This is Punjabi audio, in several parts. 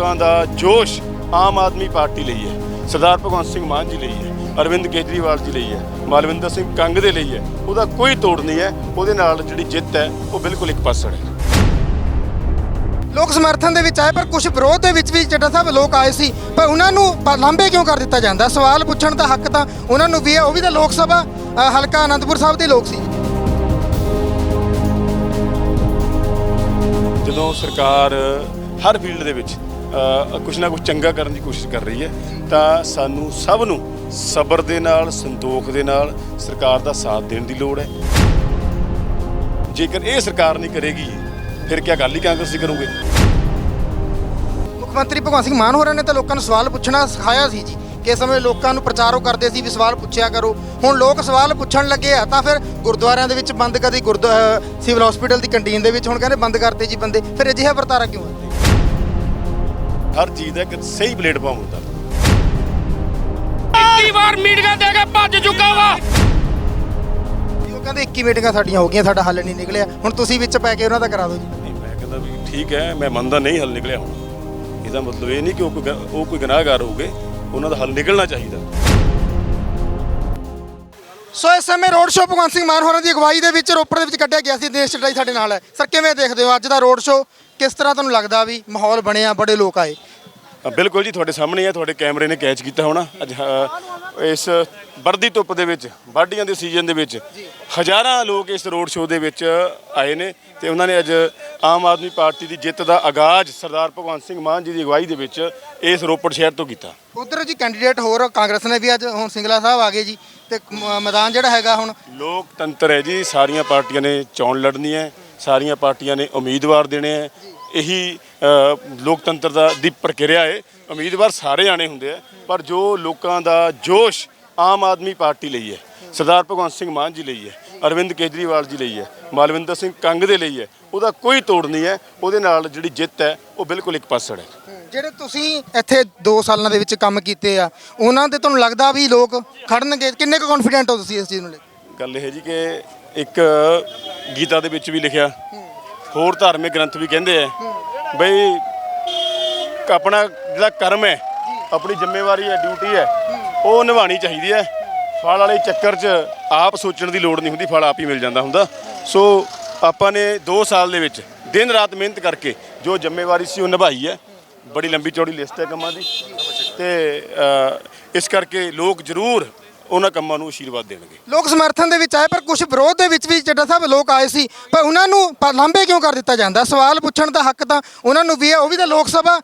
ਲੋਕਾਂ ਦਾ ਜੋਸ਼ ਆਮ ਆਦਮੀ ਪਾਰਟੀ ਲਈ ਹੈ। ਸਰਦਾਰ ਭਗਵੰਤ ਸਿੰਘ ਮਾਨ ਜੀ ਲਈ ਹੈ ਅਰਵਿੰਦ ਕੇਜਰੀਵਾਲ ਜੀ ਲਈ ਹੈ ਮਾਲਵਿੰਦਰ ਸਿੰਘ ਕੰਗ ਦੇ ਲਈ ਹੈ। ਉਹਦਾ ਕੋਈ ਤੋੜ ਨਹੀਂ ਹੈ ਉਹਦੇ ਨਾਲ ਜਿਹੜੀ ਜਿੱਤ ਹੈ ਉਹ ਬਿਲਕੁਲ ਇੱਕ ਪਾਸੜ ਹੈ। ਲੋਕ ਸਮਰਥਨ ਦੇ ਵਿੱਚ ਆਏ ਪਰ ਕੁਝ ਵਿਰੋਧ ਦੇ ਵਿੱਚ ਵੀ ਚੱਡਾ ਸਾਹਿਬ ਲੋਕ ਆਏ ਸੀ। ਪਰ ਉਹਨਾਂ ਨੂੰ ਲਾਂਭੇ ਕਿਉਂ ਕਰ ਦਿੱਤਾ ਜਾਂਦਾ? ਸਵਾਲ ਪੁੱਛਣ ਦਾ ਹੱਕ ਤਾਂ ਉਹਨਾਂ ਨੂੰ ਵੀ ਹੈ ਉਹ ਵੀ ਤਾਂ ਲੋਕ ਸਭਾ ਹਲਕਾ ਆਨੰਦਪੁਰ ਸਾਹਿਬ ਦੇ ਲੋਕ ਸੀ। ਜਦੋਂ ਸਰਕਾਰ ਹਰ ਫੀਲਡ ਦੇ ਵਿੱਚ ਅ, ਕੁਛ ਨਾ ਕੁਛ ਚੰਗਾ ਕਰਨ ਦੀ ਕੋਸ਼ਿਸ਼ ਕਰ ਰਹੀ ਹੈ ਤਾਂ ਸਾਨੂੰ ਸਭ ਨੂੰ ਸਬਰ ਦੇ ਨਾਲ ਸੰਤੋਖ ਦੇ ਨਾਲ ਸਰਕਾਰ ਦਾ ਸਾਥ ਦੇਣ ਦੀ ਲੋੜ ਹੈ। ਜੇਕਰ ਇਹ ਸਰਕਾਰ ਨਹੀਂ ਕਰੇਗੀ ਫਿਰ ਕੀ ਗੱਲ ਹੀ ਕਾਂਗਰਸ ਕਰੂਗੇ? ਮੁੱਖ ਮੰਤਰੀ ਭਗਵੰਤ ਸਿੰਘ ਮਾਨ ਹੋਰਾਂ ਨੇ ਤਾਂ ਲੋਕਾਂ ਨੂੰ ਸਵਾਲ ਪੁੱਛਣਾ ਸਿਖਾਇਆ ਸੀ ਜੀ ਕਿ ਸਮੇਂ ਲੋਕਾਂ ਨੂੰ ਪ੍ਰਚਾਰੋ ਕਰਦੇ ਸੀ ਵੀ ਸਵਾਲ ਪੁੱਛਿਆ ਕਰੋ। ਹੁਣ ਲੋਕ ਸਵਾਲ ਪੁੱਛਣ ਲੱਗੇ ਆ ਤਾਂ ਫਿਰ ਗੁਰਦੁਆਰਿਆਂ ਦੇ ਵਿੱਚ ਬੰਦ ਕਦੀ ਗੁਰਦੁਆਰਾ ਸਿਵਲ ਹਸਪੀਟਲ ਦੀ ਕੰਟੀਨ ਦੇ ਵਿੱਚ ਹੁਣ ਕਹਿੰਦੇ ਬੰਦ ਕਰਤੇ ਜੀ ਬੰਦੇ ਫਿਰ ਅਜਿਹਾ ਵਰਤਾਰਾ ਕਿਉਂ ਹੈ? ਹਰ ਚੀਜ਼ ਦਾ ਇੱਕ ਸਹੀ ਪਲੇਟਫਾਰਮ ਹੁੰਦਾ। ਇੱਕੀ ਵਾਰ ਮੀਟਿੰਗਾਂ ਦੇ ਕੇ ਭੱਜ ਚੁੱਕਾ ਵਾ। ਉਹ ਕਹਿੰਦੇ 21 ਮੀਟਿੰਗਾਂ ਸਾਡੀਆਂ ਹੋ ਗਈਆਂ ਸਾਡਾ ਹੱਲ ਨਹੀਂ ਨਿਕਲਿਆ। ਹੁਣ ਤੁਸੀਂ ਵਿੱਚ ਪੈ ਕੇ ਉਹਨਾਂ ਦਾ ਕਰਾ ਦਿਓ ਜੀ। ਨਹੀਂ ਮੈਂ ਕਹਿੰਦਾ ਵੀ ਠੀਕ ਹੈ ਮੈਂ ਮੰਨਦਾ ਨਹੀਂ ਹੱਲ ਨਿਕਲਿਆ ਹੁਣ। ਇਹਦਾ ਮਤਲਬ ਇਹ ਨਹੀਂ ਕਿ ਉਹ ਕੋਈ ਗ- ਉਹ ਕੋਈ ਗੁਨਾਹਗਾਰ ਹੋਊਗੇ ਉਹਨਾਂ ਦਾ ਹੱਲ ਨਿਕਲਣਾ ਚਾਹੀਦਾ। ਸੋ ਇਸ ਸਮੇਂ ਰੋਡ ਸ਼ੋਅ ਭਗਵੰਤ ਸਿੰਘ ਮਾਨ ਹੋਰਾਂ ਦੀ ਅਗਵਾਈ ਦੇ ਵਿੱਚ ਰੋਪੜ ਦੇ ਵਿੱਚ ਕੱਢਿਆ ਗਿਆ ਸੀ ਦੇਸ਼ ਚੜਾਈ ਸਾਡੇ ਨਾਲ। ਹੈ ਸਰ ਕਿਵੇਂ ਦੇਖਦੇ ਹੋ ਅੱਜ ਦਾ ਰੋਡ ਸ਼ੋਅ? ਕਿਸ ਤਰ੍ਹਾਂ ਤੁਹਾਨੂੰ ਲੱਗਦਾ ਵੀ ਮਾਹੌਲ ਬਣਿਆ ਬੜੇ ਲੋਕ ਆਏ? ਬਿਲਕੁਲ ਜੀ ਤੁਹਾਡੇ ਸਾਹਮਣੇ ਹੈ ਤੁਹਾਡੇ ਕੈਮਰੇ ਨੇ ਕੈਚ ਕੀਤਾ ਹੋਣਾ। ਅੱਜ ਇਸ ਵਰਦੀ ਧੁੱਪ ਦੇ ਵਿੱਚ ਵਾਢੀਆਂ ਦੇ ਸੀਜ਼ਨ ਦੇ ਵਿੱਚ ਹਜ਼ਾਰਾਂ ਲੋਕ ਇਸ ਰੋਡ ਸ਼ੋਅ ਦੇ ਵਿੱਚ ਆਏ ਨੇ ਤੇ ਉਹਨਾਂ ਨੇ ਅੱਜ ਆਮ ਆਦਮੀ ਪਾਰਟੀ ਦੀ ਜਿੱਤ ਦਾ ਆਗਾਜ਼ ਸਰਦਾਰ ਭਗਵੰਤ ਸਿੰਘ ਮਾਨ ਜੀ ਦੀ ਅਗਵਾਈ ਦੇ ਵਿੱਚ ਇਸ ਰੋਪੜ ਸ਼ਹਿਰ ਤੋਂ ਕੀਤਾ। ਉਧਰ ਜੀ ਕੈਂਡੀਡੇਟ ਹੋਰ ਕਾਂਗਰਸ ਨੇ ਵੀ ਅੱਜ ਹੁਣ ਸਿੰਗਲਾ ਸਾਹਿਬ ਆ ਗਏ ਜੀ। ਤੇ ਮ- ਮੈਦਾਨ ਜਿਹੜਾ ਹੈਗਾ ਹੁਣ? ਲੋਕਤੰਤਰ ਹੈ ਜੀ ਸਾਰੀਆਂ ਪਾਰਟੀਆਂ ਨੇ ਚੋਣ ਲੜਨੀ ਹੈ ਸਾਰੀਆਂ ਪਾਰਟੀਆਂ ਨੇ ਉਮੀਦਵਾਰ ਦੇਣੇ ਹੈ ਇਹੀ ਅ, ਲੋਕਤੰਤਰ ਦਾ ਦੀ ਪ੍ਰਕਿਰਿਆ ਹੈ। ਉਮੀਦਵਾਰ ਸਾਰੇ ਆਣੇ ਹੁੰਦੇ ਆ ਪਰ ਜੋ ਲੋਕਾਂ ਦਾ ਜੋਸ਼ ਆਮ ਆਦਮੀ ਪਾਰਟੀ ਲਈ ਹੈ ਸਰਦਾਰ ਭਗਵੰਤ ਸਿੰਘ ਮਾਨ ਜੀ ਲਈ ਹੈ ਅਰਵਿੰਦ ਕੇਜਰੀਵਾਲ ਜੀ ਲਈ ਹੈ ਮਾਲਵਿੰਦਰ ਸਿੰਘ ਕੰਗ ਦੇ ਲਈ ਹੈ ਉਹਦਾ ਕੋਈ ਤੋੜ ਨਹੀਂ ਹੈ ਉਹਦੇ ਨਾਲ ਜਿਹੜੀ ਜਿੱਤ ਹੈ ਉਹ ਬਿਲਕੁਲ ਇੱਕ ਪਾਸੜ ਹੈ। ਜਿਹੜੇ ਤੁਸੀਂ ਇੱਥੇ 2 ਸਾਲਾਂ ਦੇ ਵਿੱਚ ਕੰਮ ਕੀਤੇ ਆ, ਉਹਨਾਂ ਦੇ ਤੁਹਾਨੂੰ ਲੱਗਦਾ ਵੀ ਲੋਕ ਖੜਨਗੇ? ਕਿੰਨੇ ਕੁ ਕੌਨਫੀਡੈਂਟ ਹੋ ਤੁਸੀਂ ਇਸ ਚੀਜ਼ ਨੂੰ ਲੈ ਕੇ? ਗੱਲ ਇਹ ਜੀ ਕਿ ਇੱਕ ਗੀਤਾ ਦੇ ਵਿੱਚ ਵੀ ਲਿਖਿਆ, ਹੋਰ ਧਾਰਮਿਕ ਗ੍ਰੰਥ ਵੀ ਕਹਿੰਦੇ ਆ, ਬਈ ਆਪਣਾ ਜਿਹੜਾ ਕਰਮ ਹੈ, ਆਪਣੀ ਜ਼ਿੰਮੇਵਾਰੀ ਹੈ ਡਿਊਟੀ ਹੈ, ਉਹ ਨਿਭਾਣੀ ਚਾਹੀਦੀ ਹੈ। ਫਲ ਵਾਲੇ ਚੱਕਰ 'ਚ ਆਪ ਸੋਚਣ ਦੀ ਲੋੜ ਨਹੀਂ ਹੁੰਦੀ, ਫਲ ਆਪ ਹੀ ਮਿਲ ਜਾਂਦਾ ਹੁੰਦਾ। ਸੋ ਆਪਾਂ ਨੇ 2 ਸਾਲ ਦੇ ਵਿੱਚ ਦਿਨ ਰਾਤ ਮਿਹਨਤ ਕਰਕੇ ਜੋ ਜ਼ਿੰਮੇਵਾਰੀ ਸੀ ਉਹ ਨਿਭਾਈ ਹੈ। ਬੜੀ ਲੰਬੀ ਚੌੜੀ ਲਿਸਟ ਹੈ ਕੰਮਾਂ ਦੀ। ਤੇ ਇਸ ਕਰਕੇ ਲੋਕ ਜ਼ਰੂਰ ਉਹਨਾਂ ਕੰਮਾਂ ਨੂੰ ਆਸ਼ੀਰਵਾਦ ਦੇਣਗੇ। ਲੋਕ ਸਮਰਥਨ ਦੇ ਵਿੱਚ ਆਏ ਪਰ ਕੁਝ ਵਿਰੋਧ ਦੇ ਵਿੱਚ ਵੀ ਚੱਡਾ ਸਾਹਿਬ ਲੋਕ ਆਏ ਸੀ। ਪਰ ਉਹਨਾਂ ਨੂੰ ਲਾਂਭੇ ਕਿਉਂ ਕਰ ਦਿੱਤਾ ਜਾਂਦਾ? ਸਵਾਲ ਪੁੱਛਣ ਦਾ ਹੱਕ ਤਾਂ ਉਹਨਾਂ ਨੂੰ ਵੀ ਹੈ। ਉਹ ਵੀ ਤਾਂ ਲੋਕ ਸਭਾ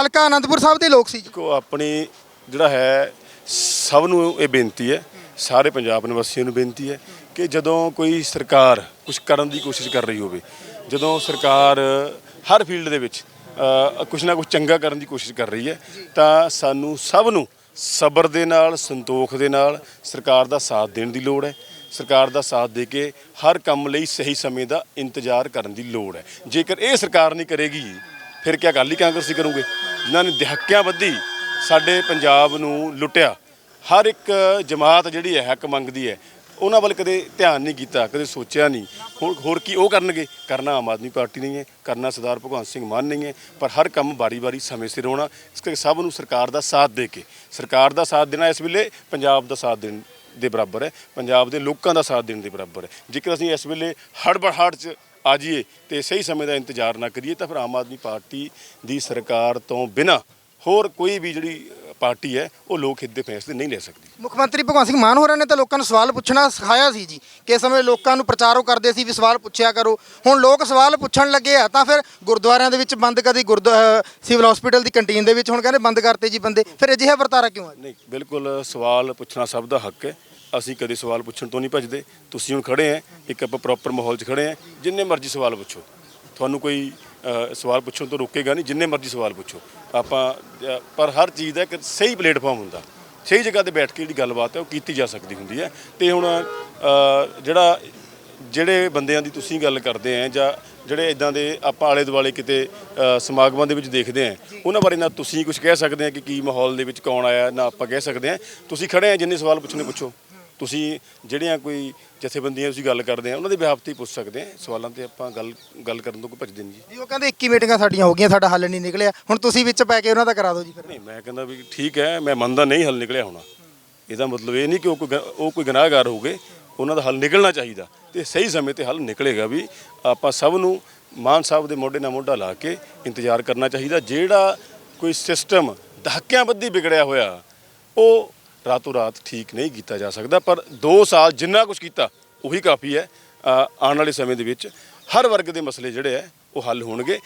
ਹਲਕਾ ਆਨੰਦਪੁਰ ਸਾਹਿਬ ਦੇ ਲੋਕ ਸੀ। ਕੋ ਆਪਣੀ ਜਿਹੜਾ ਹੈ ਸਭ ਨੂੰ ਇਹ ਬੇਨਤੀ ਹੈ ਸਾਰੇ ਪੰਜਾਬ ਨਿਵਾਸੀਆਂ ਨੂੰ ਬੇਨਤੀ ਹੈ ਕਿ ਜਦੋਂ ਕੋਈ ਸਰਕਾਰ ਕੁਝ ਕਰਨ ਦੀ ਕੋਸ਼ਿਸ਼ ਕਰ ਰਹੀ ਹੋਵੇ ਜਦੋਂ ਸਰਕਾਰ ਹਰ ਫੀਲਡ ਦੇ ਵਿੱਚ ਅ, ਕੁਛ ਨਾ ਕੁਛ ਚੰਗਾ ਕਰਨ ਦੀ ਕੋਸ਼ਿਸ਼ ਕਰ ਰਹੀ ਹੈ। ਤਾਂ ਸਾਨੂੰ ਸਭ ਨੂੰ ਸਬਰ ਦੇ ਨਾਲ ਸੰਤੋਖ ਦੇ ਨਾਲ ਸਰਕਾਰ ਦਾ ਸਾਥ ਦੇਣ ਦੀ ਲੋੜ ਹੈ। ਸਰਕਾਰ ਦਾ ਸਾਥ ਦੇ ਕੇ ਹਰ ਕੰਮ ਲਈ ਸਹੀ ਸਮੇਂ ਦਾ ਇੰਤਜ਼ਾਰ ਕਰਨ ਦੀ ਲੋੜ ਹੈ। ਜੇਕਰ ਇਹ ਸਰਕਾਰ ਨਹੀਂ ਕਰੇਗੀ ਫਿਰ ਕੀ ਗੱਲ ਹੀ ਕਾਂਗਰਸ ਦੀ ਕਰੂਗੇ? ਜਿਨ੍ਹਾਂ ਨੇ ਦਹਾਕਿਆਂ ਬੱਧੀ ਸਾਡੇ ਪੰਜਾਬ ਨੂੰ ਲੁੱਟਿਆ। ਹਰ ਇੱਕ ਜਮਾਤ ਜਿਹੜੀ ਹੈ ਹੱਕ ਮੰਗਦੀ ਹੈ ਉਹਨਾਂ ਵੱਲ ਕਦੇ ਧਿਆਨ ਨਹੀਂ ਕੀਤਾ, ਕਦੇ ਸੋਚਿਆ ਨਹੀਂ। ਹੋਰ ਹੋਰ ਕੀ ਉਹ ਕਰਨਗੇ? ਕਰਨਾ ਆਮ ਆਦਮੀ ਪਾਰਟੀ ਨਹੀਂ ਹੈ, ਕਰਨਾ ਸਰਦਾਰ ਭਗਵੰਤ ਸਿੰਘ ਮਾਨ ਨਹੀਂ ਹੈ, ਪਰ ਹਰ ਕੰਮ ਬਾਰੀ-ਬਾਰੀ ਸਮੇਂ ਸਿਰ ਹੋਣਾ, ਇਸ ਕਰਕੇ ਸਭ ਨੂੰ ਸਰਕਾਰ ਦਾ ਸਾਥ ਦੇ ਕੇ, ਸਰਕਾਰ ਦਾ ਸਾਥ ਦੇਣਾ ਇਸ ਵੇਲੇ ਪੰਜਾਬ ਦਾ ਸਾਥ ਦੇਣ ਦੇ ਬਰਾਬਰ ਹੈ, ਪੰਜਾਬ ਦੇ ਲੋਕਾਂ ਦਾ ਸਾਥ ਦੇਣ ਦੇ ਬਰਾਬਰ ਹੈ। ਜੇਕਰ ਅਸੀਂ ਇਸ ਵੇਲੇ ਹੜਬੜਾਹਟ 'ਚ ਆ ਜਾਈਏ ਤੇ ਸਹੀ ਸਮੇਂ ਦਾ ਇੰਤਜ਼ਾਰ ਨਾ ਕਰੀਏ, ਤਾਂ ਫਿਰ ਆਮ ਆਦਮੀ ਪਾਰਟੀ ਦੀ ਸਰਕਾਰ ਤੋਂ ਬਿਨਾ ਹੋਰ ਕੋਈ ਵੀ ਜਿਹੜੀ ਪਾਰਟੀ ਹੈ ਉਹ ਲੋਕ ਹਿੱਤ ਦੇ ਫੈਸਲੇ ਨਹੀਂ ਲੈ ਸਕਦੀ। ਮੁੱਖ ਮੰਤਰੀ ਭਗਵੰਤ ਸਿੰਘ ਮਾਨ ਹੋਰਾਂ ਨੇ ਤਾਂ ਲੋਕਾਂ ਨੂੰ ਸਵਾਲ ਪੁੱਛਣਾ ਸਿਖਾਇਆ ਸੀ ਜੀ ਕਿ ਸਮੇਂ ਲੋਕਾਂ ਨੂੰ ਪ੍ਰਚਾਰੋ ਕਰਦੇ ਸੀ ਵੀ ਸਵਾਲ ਪੁੱਛਿਆ ਕਰੋ। ਹੁਣ ਲੋਕ ਸਵਾਲ ਪੁੱਛਣ ਲੱਗੇ ਆ ਤਾਂ ਫਿਰ ਗੁਰਦੁਆਰਿਆਂ ਦੇ ਵਿੱਚ ਬੰਦ ਕਦੀ ਗੁਰਦੁਆਰਾ ਸਿਵਲ ਹਸਪੀਟਲ ਦੀ ਕੰਟੀਨ ਦੇ ਵਿੱਚ ਹੁਣ ਕਹਿੰਦੇ ਬੰਦ ਕਰਤੇ ਜੀ ਬੰਦੇ ਫਿਰ ਅਜਿਹਾ ਵਰਤਾਰਾ ਕਿਉਂ ਹੈ ਨਹੀਂ ਬਿਲਕੁਲ ਸਵਾਲ ਪੁੱਛਣਾ ਸਭ ਦਾ ਹੱਕ ਹੈ। ਅਸੀਂ ਕਦੇ ਸਵਾਲ ਪੁੱਛਣ ਤੋਂ ਨਹੀਂ ਭੱਜਦੇ। ਤੁਸੀਂ ਹੁਣ ਖੜੇ ਆ ਇੱਕ ਆਪਾਂ ਪ੍ਰੋਪਰ ਮਾਹੌਲ 'ਚ ਖੜੇ ਆ ਜਿੰਨੇ ਮਰਜ਼ੀ ਸਵਾਲ ਪੁੱਛੋ। ਤੁਹਾਨੂੰ ਕੋਈ ਸਵਾਲ ਪੁੱਛਣ ਤੋਂ ਰੋਕੇਗਾ ਨਹੀਂ, ਜਿੰਨੇ ਮਰਜ਼ੀ ਸਵਾਲ ਪੁੱਛੋ। ਆਪਾਂ ਪਰ ਹਰ ਚੀਜ਼ ਦਾ ਇੱਕ ਸਹੀ ਪਲੇਟਫਾਰਮ ਹੁੰਦਾ। ਸਹੀ ਜਗ੍ਹਾ ਤੇ ਬੈਠ ਕੇ ਜਿਹੜੀ ਗੱਲਬਾਤ ਹੈ, ਉਹ ਕੀਤੀ ਜਾ ਸਕਦੀ ਹੁੰਦੀ ਹੈ। ਤੇ ਹੁਣ ਜਿਹੜਾ, ਜਿਹੜੇ ਬੰਦਿਆਂ ਦੀ ਤੁਸੀਂ ਗੱਲ ਕਰਦੇ ਆ, ਜਾਂ ਜਿਹੜੇ ਇਦਾਂ ਦੇ ਆਪਾਂ ਆਲੇ ਦੁਆਲੇ ਕਿਤੇ ਸਮਾਗਮਾਂ ਦੇ ਵਿੱਚ ਦੇਖਦੇ ਆ, ਉਹਨਾਂ ਬਾਰੇ ਨਾ ਤੁਸੀਂ ਕੁਝ ਕਹਿ ਸਕਦੇ ਆ ਕਿ ਕੀ ਮਾਹੌਲ ਦੇ ਵਿੱਚ ਕੌਣ ਆਇਆ, ਨਾ ਆਪਾਂ ਕਹਿ ਸਕਦੇ ਆ। ਤੁਸੀਂ ਖੜੇ ਆ, ਜਿੰਨੇ ਸਵਾਲ ਪੁੱਛਣੇ ਪੁੱਛੋ। ਤੁਸੀਂ ਜਿਹੜੀਆਂ ਕੋਈ ਜਥੇਬੰਦੀਆਂ ਤੁਸੀਂ ਗੱਲ ਕਰਦੇ ਆ ਉਹਨਾਂ ਦੇ ਬਿਹਾਫ ਤੇ ਹੀ ਪੁੱਛ ਸਕਦੇ ਆ। ਸਵਾਲਾਂ ਤੇ ਆਪਾਂ ਗੱਲ ਗੱਲ ਕਰਨ ਤੋਂ ਕੋਈ ਭੱਜਦੇ ਨਹੀਂ ਜੀ। ਜੀ ਉਹ ਕਹਿੰਦੇ 21 ਮੀਟਿੰਗਾਂ ਸਾਡੀਆਂ ਹੋ ਗਈਆਂ ਸਾਡਾ ਹੱਲ ਨਹੀਂ ਨਿਕਲਿਆ। ਹੁਣ ਤੁਸੀਂ ਵਿੱਚ ਪੈ ਕੇ ਉਹਨਾਂ ਦਾ ਕਰਾ ਦਿਓ ਜੀ ਫਿਰ। ਨਹੀਂ ਮੈਂ ਕਹਿੰਦਾ ਵੀ ਠੀਕ ਹੈ ਮੈਂ ਮੰਨਦਾ ਨਹੀਂ ਹੱਲ ਨਿਕਲਿਆ ਹੋਣਾ। ਇਹਦਾ ਮਤਲਬ ਇਹ ਨਹੀਂ ਕਿ ਉਹ ਕੋਈ ਗ- ਉਹ ਕੋਈ ਗੁਨਾਹਗਾਰ ਹੋਗੇ ਉਹਨਾਂ ਦਾ ਹੱਲ ਨਿਕਲਣਾ ਚਾਹੀਦਾ। ਤੇ ਸਹੀ ਸਮੇਂ ਤੇ ਹੱਲ ਨਿਕਲੇਗਾ ਵੀ ਆਪਾਂ ਸਭ ਨੂੰ ਮਾਨ ਸਾਹਿਬ ਦੇ ਮੋਢੇ ਨਾਲ ਮੋਢਾ ਲਾ ਕੇ ਇੰਤਜ਼ਾਰ ਕਰਨਾ ਚਾਹੀਦਾ। ਜਿਹੜਾ ਕੋਈ ਸਿਸਟਮ ਦਹਾਕਿਆਂ ਬੱਧੀ ਵਿਗੜਿਆ ਹੋਇਆ ਉਹ ਰਾਤੋਂ ਰਾਤ ਠੀਕ ਨਹੀਂ ਕੀਤਾ ਜਾ ਸਕਦਾ ਪਰ 2 ਸਾਲ ਜਿੰਨਾ ਕੁਝ ਕੀਤਾ ਉਹੀ ਕਾਫੀ ਹੈ ਆਉਣ ਵਾਲੇ ਸਮੇਂ ਦੇ ਵਿੱਚ। ਹਰ ਵਰਗ ਦੇ ਮਸਲੇ ਜਿਹੜੇ ਹੈ ਉਹ ਹੱਲ ਹੋਣਗੇ।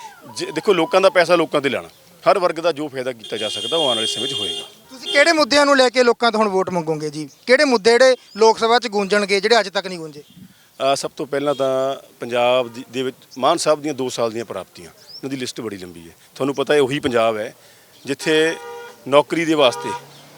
ਦੇਖੋ ਲੋਕਾਂ ਦਾ ਪੈਸਾ ਲੋਕਾਂ ਤੇ ਲੈਣਾ। ਹਰ ਵਰਗ ਦਾ ਜੋ ਫਾਇਦਾ ਕੀਤਾ ਜਾ ਸਕਦਾ ਉਹ ਆਉਣ ਵਾਲੇ ਸਮੇਂ 'ਚ ਹੋਏਗਾ। ਤੁਸੀਂ ਕਿਹੜੇ ਮੁੱਦਿਆਂ ਨੂੰ ਲੈ ਕੇ ਲੋਕਾਂ ਤੋਂ ਹੁਣ ਵੋਟ ਮੰਗੋਗੇ ਜੀ? ਕਿਹੜੇ ਮੁੱਦੇ ਜਿਹੜੇ ਲੋਕ ਸਭਾ 'ਚ ਗੂੰਜਣਗੇ ਜਿਹੜੇ ਅੱਜ ਤੱਕ ਨਹੀਂ ਗੂੰਜੇ? ਸਭ ਤੋਂ ਪਹਿਲਾਂ ਤਾਂ ਪੰਜਾਬ ਦੀ- ਦੇ ਵਿੱਚ ਮਾਨ ਸਾਹਿਬ ਦੀਆਂ 2 ਸਾਲ ਦੀਆਂ ਪ੍ਰਾਪਤੀਆਂ। ਉਹਨਾਂ ਦੀ ਲਿਸਟ ਬੜੀ ਲੰਬੀ ਹੈ। ਤੁਹਾਨੂੰ ਪਤਾ ਹੈ ਉਹੀ ਪੰਜਾਬ ਹੈ ਜਿੱਥੇ ਨੌਕਰੀ ਦੇ ਵਾਸਤੇ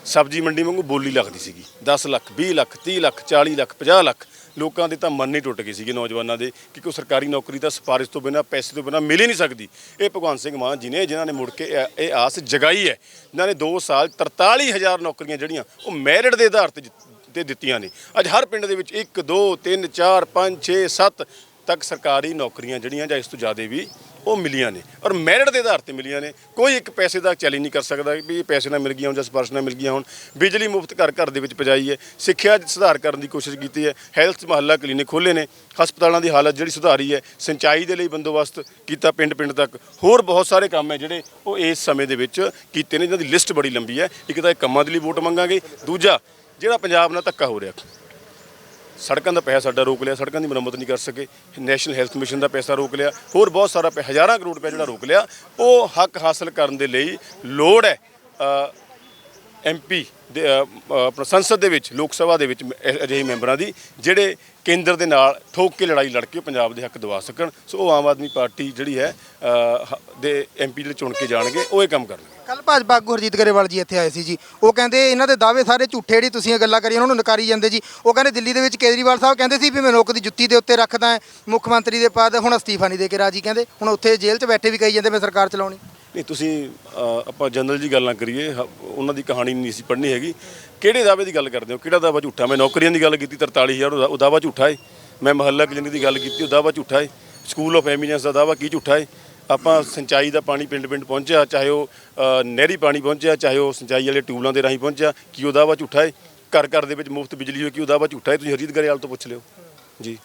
ਸਬਜ਼ੀ ਮੰਡੀ ਵਾਂਗੂ ਬੋਲੀ ਲੱਗਦੀ ਸੀਗੀ। 10 ਲੱਖ 20 ਲੱਖ 30 ਲੱਖ 40 ਲੱਖ 50 ਲੱਖ। ਲੋਕਾਂ ਦੇ ਤਾਂ ਮਨ ਹੀ ਟੁੱਟ ਗਏ ਸੀਗੇ ਨੌਜਵਾਨਾਂ ਦੇ ਕਿ ਕੋਈ ਸਰਕਾਰੀ ਨੌਕਰੀ ਤਾਂ ਸਿਫਾਰਿਸ਼ ਤੋਂ ਬਿਨਾਂ, ਪੈਸੇ ਤੋਂ ਬਿਨਾਂ ਮਿਲ ਹੀ ਨਹੀਂ ਸਕਦੀ। ਇਹ ਭਗਵੰਤ ਸਿੰਘ ਮਾਨ ਜੀ ਨੇ, ਜਿਨ੍ਹਾਂ ਨੇ ਮੁੜ ਕੇ ਇਹ- ਇਹ ਆਸ ਜਗਾਈ ਹੈ ਜਿਨ੍ਹਾਂ ਨੇ 2 ਸਾਲ 43000 ਨੌਕਰੀਆਂ ਜਿਹੜੀਆਂ ਉਹ ਮੈਰਿਟ ਦੇ ਆਧਾਰ ਤੇ ਜਿ- ਤੇ ਦਿੱਤੀਆਂ ਨੇ। ਅੱਜ ਹਰ ਪਿੰਡ ਦੇ ਵਿੱਚ 1 2 3 4 5 6 7 ਤੱਕ ਸਰਕਾਰੀ ਨੌਕਰੀਆਂ ਜਿਹੜੀਆਂ ਜਾਂ ਇਸ ਤੋਂ ਜ਼ਿਆਦਾ ਵੀ ਉਹ ਮਿਲੀਆਂ ਨੇ ਔਰ ਮੈਰਿਟ ਦੇ ਆਧਾਰ ਤੇ ਮਿਲੀਆਂ ਨੇ। ਕੋਈ ਇੱਕ ਪੈਸੇ ਦਾ ਚੈਲੰਜ ਨਹੀਂ ਕਰ ਸਕਦਾ ਵੀ ਇਹ ਪੈਸੇ ਨਾਲ ਮਿਲ ਗਈਆਂ ਹੋਣ ਜਾਂ ਸਿਫਾਰਿਸ਼ ਨਾਲ ਮਿਲ ਗਈਆਂ ਹੋਣ। ਬਿਜਲੀ ਮੁਫਤ ਘਰ ਘਰ ਦੇ ਵਿੱਚ ਪਹੁੰਚਾਈ ਹੈ। ਸਿੱਖਿਆ 'ਚ ਸੁਧਾਰ ਕਰਨ ਦੀ ਕੋਸ਼ਿਸ਼ ਕੀਤੀ ਹੈ। ਹੈਲਥ ਮਹੱਲਾ ਕਲੀਨਿਕ ਖੋਲ੍ਹੇ ਨੇ। ਹਸਪਤਾਲਾਂ ਦੀ ਹਾਲਤ ਜਿਹੜੀ ਸੁਧਾਰੀ ਹੈ, ਸਿੰਚਾਈ ਦੇ ਲਈ ਬੰਦੋਬਸਤ ਕੀਤਾ ਪਿੰਡ ਪਿੰਡ ਤੱਕ। ਹੋਰ ਬਹੁਤ ਸਾਰੇ ਕੰਮ ਹੈ ਜਿਹੜੇ ਉਹ ਇਸ ਸਮੇਂ ਦੇ ਵਿੱਚ ਕੀਤੇ ਨੇ। ਜਿਹਨਾਂ ਦੀ ਲਿਸਟ ਬੜੀ ਲੰਬੀ ਹੈ। ਇੱਕ ਤਾਂ ਇਹ ਕੰਮਾਂ ਦੇ ਲਈ ਵੋਟ ਮੰਗਾਂਗੇ। ਦੂਜਾ, ਜਿਹੜਾ ਪੰਜਾਬ ਨਾਲ ਧੱਕਾ ਹੋ ਰਿਹਾ। ਸੜਕਾਂ ਦਾ ਪੈਸਾ ਸਾਡਾ ਰੋਕ ਲਿਆ, ਸੜਕਾਂ ਦੀ ਮੁਰੰਮਤ ਨਹੀਂ ਕਰ ਸਕੇ। ਨੈਸ਼ਨਲ ਹੈਲਥ ਮਿਸ਼ਨ ਦਾ ਪੈਸਾ ਰੋਕ ਲਿਆ, ਹੋਰ ਬਹੁਤ ਸਾਰਾ ਪੈ- ਹਜ਼ਾਰਾਂ ਕਰੋੜ ਰੁਪਏ ਜਿਹੜਾ ਰੋਕ ਲਿਆ, ਉਹ ਹੱਕ ਹਾਸਲ ਕਰਨ ਦੇ ਲਈ ਲੋੜ ਹੈ। ਐਮਪੀ ਦੇ ਆਪਣਾ ਸੰਸਦ ਦੇ ਵਿੱਚ ਲੋਕ ਸਭਾ ਦੇ ਵਿੱਚ ਅਜਿਹੇ ਮੈਂਬਰਾਂ ਦੀ ਜਿਹੜੇ ਕੇਂਦਰ ਦੇ ਨਾਲ ਠੋਕ ਕੇ ਲੜਾਈ ਲੜ ਕੇ ਪੰਜਾਬ ਦੇ ਹੱਕ ਦਵਾ ਸਕਣ ਸੋ ਉਹ ਆਮ ਆਦਮੀ ਪਾਰਟੀ ਜਿਹੜੀ ਹੈ ਅ, ਹ- ਦੇ ਐਮਪੀ ਜਿਹੜੇ ਚੁਣ ਕੇ ਜਾਣਗੇ ਉਹ ਇਹ ਕੰਮ ਕਰਨਗੇ। ਕੱਲ ਭਾਜਪਾ ਆਗੂ ਹਰਜੀਤ ਗਰੇਵਾਲ ਜੀ ਇੱਥੇ ਆਏ ਸੀ ਜੀ। ਉਹ ਕਹਿੰਦੇ ਇਹਨਾਂ ਦੇ ਦਾਅਵੇ ਸਾਰੇ ਝੂਠੇ ਜਿਹੜੀ ਤੁਸੀਂ ਇਹ ਗੱਲਾਂ ਕਰੀ ਉਹਨਾਂ ਨੂੰ ਨਕਾਰੀ ਜਾਂਦੇ ਜੀ। ਉਹ ਕਹਿੰਦੇ ਦਿੱਲੀ ਦੇ ਵਿੱਚ ਕੇਜਰੀਵਾਲ ਸਾਹਿਬ ਕਹਿੰਦੇ ਸੀ ਵੀ ਮੈਂ ਲੋਕ ਦੀ ਜੁੱਤੀ ਦੇ ਉੱਤੇ ਰੱਖਦਾ ਮੁੱਖ ਮੰਤਰੀ ਦੇ ਪਦ ਹੁਣ ਅਸਤੀਫਾ ਨਹੀਂ ਦੇ ਕੇ ਰਾਜੀ ਕਹਿੰਦੇ ਹੁਣ ਉੱਥੇ ਜੇਲ੍ਹ 'ਚ ਬੈਠੇ ਵੀ ਕਹੀ ਜਾਂਦੇ ਮੈਂ ਸਰਕਾਰ ਚਲਾਉਣੀ। ਨਹੀਂ ਤੁਸੀਂ ਆਪਾਂ ਜਨਰਲ ਜੀ ਗੱਲ ਨਾ ਕਰੀਏ ਉਹਨਾਂ ਦੀ ਕਹਾਣੀ ਨਹੀਂ ਸੀ ਪੜ੍ਹਨੀ ਹੈਗੀ। ਕਿਹੜੇ ਦਾਅਵੇ ਦੀ ਗੱਲ ਕਰਦੇ ਹੋ? ਕਿਹੜਾ ਦਾਅਵਾ ਝੂਠਾ? ਮੈਂ ਨੌਕਰੀਆਂ ਦੀ ਗੱਲ ਕੀਤੀ 43000 ਉਹਦਾ- ਉਹ ਦਾਅਵਾ ਝੂਠਾ ਹੈ ਮੈਂ ਮਹੱਲਾ ਕਲੀਨਿਕ ਦੀ ਗੱਲ ਕੀਤੀ, ਉਹ ਦਾਅਵਾ ਝੂਠਾ ਹੈ ਸਕੂਲ ਆਫ ਐਮੀਨੈਂਸ ਦਾ ਦਾਅਵਾ ਕੀ ਝੂਠਾ ਹੈ ਆਪਾਂ ਸਿੰਚਾਈ ਦਾ ਪਾਣੀ ਪਿੰਡ ਪਿੰਡ ਪਹੁੰਚਿਆ, ਚਾਹੇ ਉਹ ਨਹਿਰੀ ਪਾਣੀ ਪਹੁੰਚਿਆ, ਚਾਹੇ ਉਹ ਸਿੰਚਾਈ ਵਾਲੇ ਟਿਊਬਲਾਂ ਦੇ ਰਾਹੀਂ ਪਹੁੰਚਿਆ, ਕੀ ਉਹ ਦਾਅਵਾ ਝੂਠਾ ਹੈ ਘਰ ਘਰ ਦੇ ਵਿੱਚ ਮੁਫਤ ਬਿਜਲੀ ਹੋਈ ਕੀ ਉਹ ਦਾਅਵਾ ਝੂਠਾ ਹੈ ਤੁਸੀਂ ਹਰਜੀਤ ਗਰੇਵਾਲ ਤੋਂ ਪੁੱਛ ਲਿਓ। ਜੀ।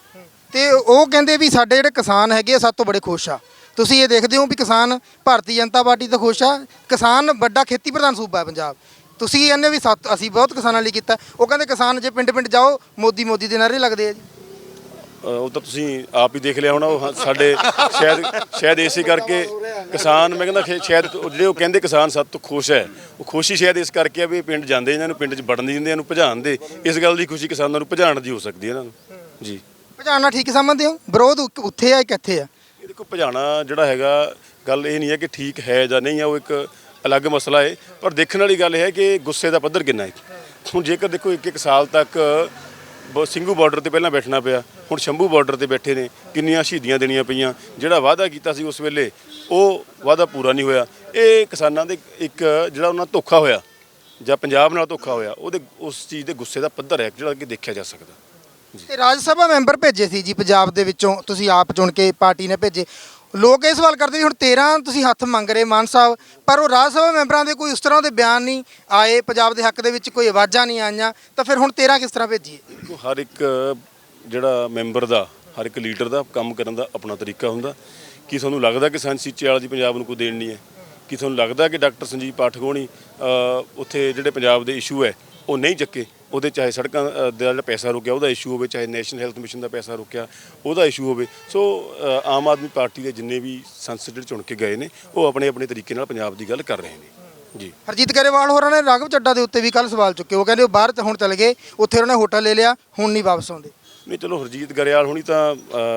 ਤੇ ਉਹ ਕਹਿੰਦੇ ਵੀ ਸਾਡੇ ਜਿਹੜੇ ਕਿਸਾਨ ਹੈਗੇ ਆ, ਸਭ ਤੋਂ ਬੜੇ ਖੁਸ਼ ਆ। ਤੁਸੀਂ ਇਹ ਦੇਖਦੇ ਹੋ ਵੀ ਕਿਸਾਨ ਭਾਰਤੀ ਜਨਤਾ ਪਾਰਟੀ ਤੋਂ ਖੁਸ਼ ਆ। ਕਿਸਾਨ ਵੱਡਾ ਖੇਤੀ ਪ੍ਰਧਾਨ ਸੂਬਾ ਹੈ ਪੰਜਾਬ। ਤੁਸੀਂ ਇਹਨੇ ਵੀ ਸੱਤ ਅਸੀਂ ਬਹੁਤ ਕਿਸਾਨਾਂ ਲਈ ਕੀਤਾ। ਉਹ ਕਹਿੰਦੇ ਕਿਸਾਨ ਜੇ ਪਿੰਡ ਪਿੰਡ ਜਾਓ ਮੋਦੀ ਮੋਦੀ ਦੇ ਨਾਰੇ ਲੱਗਦੇ ਆ ਜੀ। ਅ, ਉਹ ਤਾਂ ਤੁਸੀਂ ਆਪ ਹੀ ਦੇਖ ਲਿਆ ਹੋਣਾ ਉਹ ਹ- ਸਾਡੇ ਸ਼ਾਇਦ ਸ਼ਾਇਦ ਇਸੇ ਕਰਕੇ ਕਿਸਾਨ ਮੈਂ ਕਹਿੰਦਾ ਸ਼ਾਇਦ- ਸ਼ਾਇਦ ਉਹ ਜਿਹੜੇ ਉਹ ਕਹਿੰਦੇ ਕਿਸਾਨ ਸਭ ਤੋਂ ਖੁਸ਼ ਹੈ। ਉਹ ਖੁਸ਼ੀ ਸ਼ਾਇਦ ਇਸ ਕਰਕੇ ਆ ਵੀ ਇਹ ਪਿੰਡ ਜਾਂਦੇ ਇਹਨਾਂ ਨੂੰ ਪਿੰਡ 'ਚ ਵੜਨ ਨਹੀਂ ਦਿੰਦੇ ਇਹਨੂੰ ਭਜਾਣ ਦੇ। ਇਸ ਗੱਲ ਦੀ ਖੁਸ਼ੀ ਕਿਸਾਨਾਂ ਨੂੰ ਭਜਾਣ ਦੀ ਹੋ ਸਕਦੀ ਹੈ ਇਹਨਾਂ ਨੂੰ। ਜੀ। ਭਜਾਣਾ ਠੀਕ ਸਮਝਦੇ ਹੋ। ਵਿਰੋਧ ਉੱਥੇ ਆ ਕਿੱਥੇ ਆ। ਇਹ ਦੇਖੋ ਭਜਾਣਾ ਜਿਹੜਾ ਹੈਗਾ, ਗੱਲ ਇਹ ਨਹੀਂ ਹੈ ਕਿ ਠੀਕ ਹੈ ਜਾਂ ਨਹੀਂ ਹੈ, ਉਹ ਇੱਕ ਅਲੱਗ ਮਸਲਾ ਹੈ। ਪਰ ਦੇਖਣ ਵਾਲੀ ਗੱਲ ਇਹ ਹੈ ਕਿ ਗੁੱਸੇ ਦਾ ਪੱਧਰ ਕਿੰਨਾ ਹੈ। ਹੁਣ ਜੇਕਰ ਦੇਖੋ ਇੱਕ ਇੱਕ ਸਾਲ ਤੱਕ ਬ- ਸਿੰਘੂ ਬਾਰਡਰ ਤੇ ਪਹਿਲਾਂ ਬੈਠਣਾ ਪਿਆ, ਹੁਣ ਸ਼ੰਭੂ ਬਾਰਡਰ ਤੇ ਬੈਠੇ ਨੇ, ਕਿੰਨੀਆਂ ਸ਼ਹੀਦੀਆਂ ਦੇਣੀਆਂ ਪਈਆਂ। ਜਿਹੜਾ ਵਾਅਦਾ ਕੀਤਾ ਸੀ ਉਸ ਵੇਲੇ, ਉਹ ਵਾਅਦਾ ਪੂਰਾ ਨਹੀਂ ਹੋਇਆ। ਇਹ ਕਿਸਾਨਾਂ ਦੇ ਇੱਕ ਜਿਹੜਾ ਉਹਨਾਂ ਨਾਲ ਧੋਖਾ ਹੋਇਆ, ਜਾਂ ਪੰਜਾਬ ਨਾਲ ਧੋਖਾ ਹੋਇਆ, ਉਹਦੇ ਉਸ ਚੀਜ਼ ਦੇ ਗੁੱਸੇ ਦਾ ਪੱਧਰ ਹੈ, ਜਿਹੜਾ ਕਿ ਦੇਖਿਆ ਜਾ ਸਕਦਾ। ਤੇ ਰਾਜ ਸਭਾ ਮੈਂਬਰ ਭੇਜੇ ਸੀ ਜੀ ਪੰਜਾਬ ਦੇ ਵਿੱਚੋਂ, ਤੁਸੀਂ ਆਪ ਚੁਣ ਕੇ ਪਾਰਟੀ ਨੇ ਭੇਜੇ। ਲੋਕ ਇਹ ਸਵਾਲ ਕਰਦੇ ਵੀ ਹੁਣ 13 ਤੁਸੀਂ ਹੱਥ ਮੰਗ ਰਹੇ ਮਾਨ ਸਾਹਿਬ, ਪਰ ਉਹ ਰਾਜ ਸਭਾ ਮੈਂਬਰਾਂ ਦੇ ਕੋਈ ਉਸ ਤਰ੍ਹਾਂ ਦੇ ਬਿਆਨ ਨਹੀਂ ਆਏ, ਪੰਜਾਬ ਦੇ ਹੱਕ ਦੇ ਵਿੱਚ ਕੋਈ ਆਵਾਜ਼ਾਂ ਨਹੀਂ ਆਈਆਂ, ਤਾਂ ਫਿਰ ਹੁਣ 13 ਕਿਸ ਤਰ੍ਹਾਂ ਭੇਜੀਏ? ਦੇਖੋ, ਹਰ ਇੱਕ ਜਿਹੜਾ ਮੈਂਬਰ ਦਾ, ਹਰ ਇੱਕ ਲੀਡਰ ਦਾ ਕੰਮ ਕਰਨ ਦਾ ਆਪਣਾ ਤਰੀਕਾ ਹੁੰਦਾ। ਕੀ ਤੁਹਾਨੂੰ ਲੱਗਦਾ ਕਿ ਸੰਤ ਸੀਚੇਵਾਲ ਜੀ ਪੰਜਾਬ ਨੂੰ ਕੋਈ ਦੇਣ ਨਹੀਂ ਹੈ? ਕੀ ਤੁਹਾਨੂੰ ਲੱਗਦਾ ਕਿ ਡਾਕਟਰ ਸੰਜੀਵ ਪਾਠਕ ਹੋਣੀ ਉੱਥੇ ਜਿਹੜੇ ਪੰਜਾਬ ਦੇ ਇਸ਼ੂ ਹੈ, ਉਹ ਨਹੀਂ ਚੱਕੇ? ਉਹਦੇ ਚਾਹੇ ਸੜਕਾਂ ਦਾ ਜਿਹੜਾ ਪੈਸਾ ਰੁਕਿਆ ਉਹਦਾ ਇਸ਼ੂ ਹੋਵੇ ਚਾਹੇ ਨੈਸ਼ਨਲ ਹੈਲਥ ਮਿਸ਼ਨ ਦਾ ਪੈਸਾ ਰੁਕਿਆ ਉਹਦਾ ਇਸ਼ੂ ਹੋਵੇ। ਸੋ ਆਮ ਆਦਮੀ ਪਾਰਟੀ ਦੇ ਜਿੰਨੇ ਵੀ ਸੰਸਦ ਚੁਣ ਕੇ ਗਏ ਨੇ ਉਹ ਆਪਣੇ ਆਪਣੇ ਤਰੀਕੇ ਨਾਲ ਪੰਜਾਬ ਦੀ ਗੱਲ ਕਰ ਰਹੇ ਨੇ। ਜੀ। ਹਰਜੀਤ ਗਰੇਵਾਲ ਹੋਰਾਂ ਨੇ ਰਾਘਵ ਚੱਡਾ ਦੇ ਉੱਤੇ ਵੀ ਕੱਲ ਸਵਾਲ ਚੁੱਕੇ। ਉਹ ਕਹਿੰਦੇ ਉਹ ਬਾਹਰ ਹੁਣ ਚਲੇ ਗਏ ਉੱਥੇ ਉਹਨਾਂ ਨੇ ਹੋਟਲ ਲੈ ਲਿਆ ਹੁਣ ਨਹੀਂ ਵਾਪਸ ਆਉਂਦੇ। ਨਹੀਂ ਚਲੋ ਹਰਜੀਤ ਗਰੇਵਾਲ ਹੁਣੀ ਤਾਂ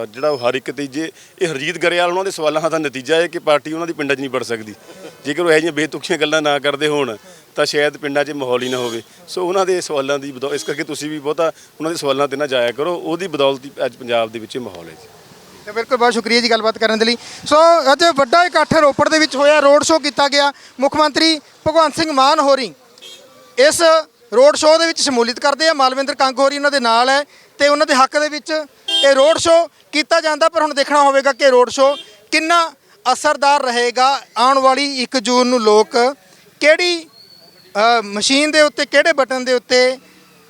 ਜਿਹੜਾ ਉਹ ਹਰ ਇੱਕ ਤੀਜੇ ਇਹ ਹਰਜੀਤ ਗਰੇਵਾਲ ਉਹਨਾਂ ਦੇ ਸਵਾਲਾਂ ਦਾ ਨਤੀਜਾ ਹੈ ਕਿ ਪਾਰਟੀ ਉਹਨਾਂ ਦੀ ਪਿੰਡਾਂ 'ਚ ਨਹੀਂ ਵੜ ਸਕਦੀ। ਜੇਕਰ ਉਹ ਇਹੋ ਜਿਹੀਆਂ ਬੇਤੁਕੀਆਂ ਗੱਲਾਂ ਨਾ ਕਰਦੇ ਹੋਣ ਤਾਂ ਸ਼ਾਇਦ ਪਿੰਡਾਂ 'ਚ ਮਾਹੌਲ ਹੀ ਨਾ ਹੋਵੇ। ਸੋ ਉਹਨਾਂ ਦੇ ਸਵਾਲਾਂ ਦੀ ਬਦੌ ਇਸ ਕਰਕੇ ਤੁਸੀਂ ਵੀ ਬਹੁਤਾ ਉਹਨਾਂ ਦੇ ਸਵਾਲਾਂ ਤੇ ਨਾ ਜਾਇਆ ਕਰੋ। ਉਹਦੀ ਬਦੌਲਤ ਹੀ ਅੱਜ ਪੰਜਾਬ ਦੇ ਵਿੱਚ ਇਹ ਮਾਹੌਲ ਹੈ ਜੀ। ਤੇ ਬਿਲਕੁਲ ਬਹੁਤ ਸ਼ੁਕਰੀਆ ਜੀ ਗੱਲਬਾਤ ਕਰਨ ਦੇ ਲਈ। ਸੋ ਅੱਜ ਵੱਡਾ ਇਕੱਠ ਰੋਪੜ ਦੇ ਵਿੱਚ ਹੋਇਆ। ਰੋਡ ਸ਼ੋਅ ਕੀਤਾ ਗਿਆ। ਮੁੱਖ ਮੰਤਰੀ ਭਗਵੰਤ ਸਿੰਘ ਮਾਨ ਹੋਰੀ ਇਸ ਰੋਡ ਸ਼ੋਅ ਦੇ ਵਿੱਚ ਸ਼ਮੂਲੀਅਤ ਕਰਦੇ ਆ। ਮਾਲਵਿੰਦਰ ਕੰਗ ਹੋਰੀ ਉਹਨਾਂ ਦੇ ਨਾਲ ਹੈ ਤੇ ਉਹਨਾਂ ਦੇ ਹੱਕ ਦੇ ਵਿੱਚ ਇਹ ਰੋਡ ਸ਼ੋਅ ਕੀਤਾ ਜਾਂਦਾ। ਪਰ ਹੁਣ ਦੇਖਣਾ ਹੋਵੇਗਾ ਕਿ ਰੋਡ ਸ਼ੋਅ ਕਿੰਨਾ ਅਸਰਦਾਰ ਰਹੇਗਾ। ਆਉਣ ਵਾਲੀ 1 ਜੂਨ ਨੂੰ ਲੋਕ ਕਿਹੜੀ ਮਸ਼ੀਨ ਦੇ ਉੱਤੇ ਕਿਹੜੇ ਬਟਨ ਦੇ ਉੱਤੇ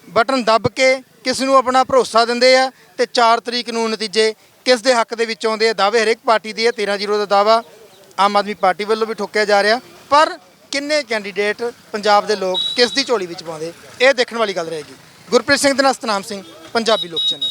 ਬਟਨ ਦੱਬ ਕੇ ਕਿਸ ਨੂੰ ਆਪਣਾ ਭਰੋਸਾ ਦਿੰਦੇ ਆ ਤੇ 4 ਤਰੀਕ ਨੂੰ ਨਤੀਜੇ ਕਿਸ ਦੇ ਹੱਕ ਦੇ ਵਿੱਚ ਆਉਂਦੇ ਆ? ਦਾਅਵੇ ਹਰੇਕ ਪਾਰਟੀ ਦੇ ਹੈ 13-0 ਦਾ ਦਾਅਵਾ ਆਮ ਆਦਮੀ ਪਾਰਟੀ ਵੱਲੋਂ ਵੀ ਠੋਕਿਆ ਜਾ ਰਿਹਾ। ਪਰ ਕਿੰਨੇ ਕੈਂਡੀਡੇਟ ਪੰਜਾਬ ਦੇ ਲੋਕ ਕਿਸ ਦੀ ਝੋਲੀ ਵਿੱਚ ਪਾਉਂਦੇ? ਇਹ ਦੇਖਣ ਵਾਲੀ ਗੱਲ ਰਹੇਗੀ। ਗੁਰਪ੍ਰੀਤ ਸਿੰਘ ਦੇ ਨਾਲ ਸਤਨਾਮ ਸਿੰਘ, ਪੰਜਾਬੀ ਲੋਕ ਚੈਨਲ।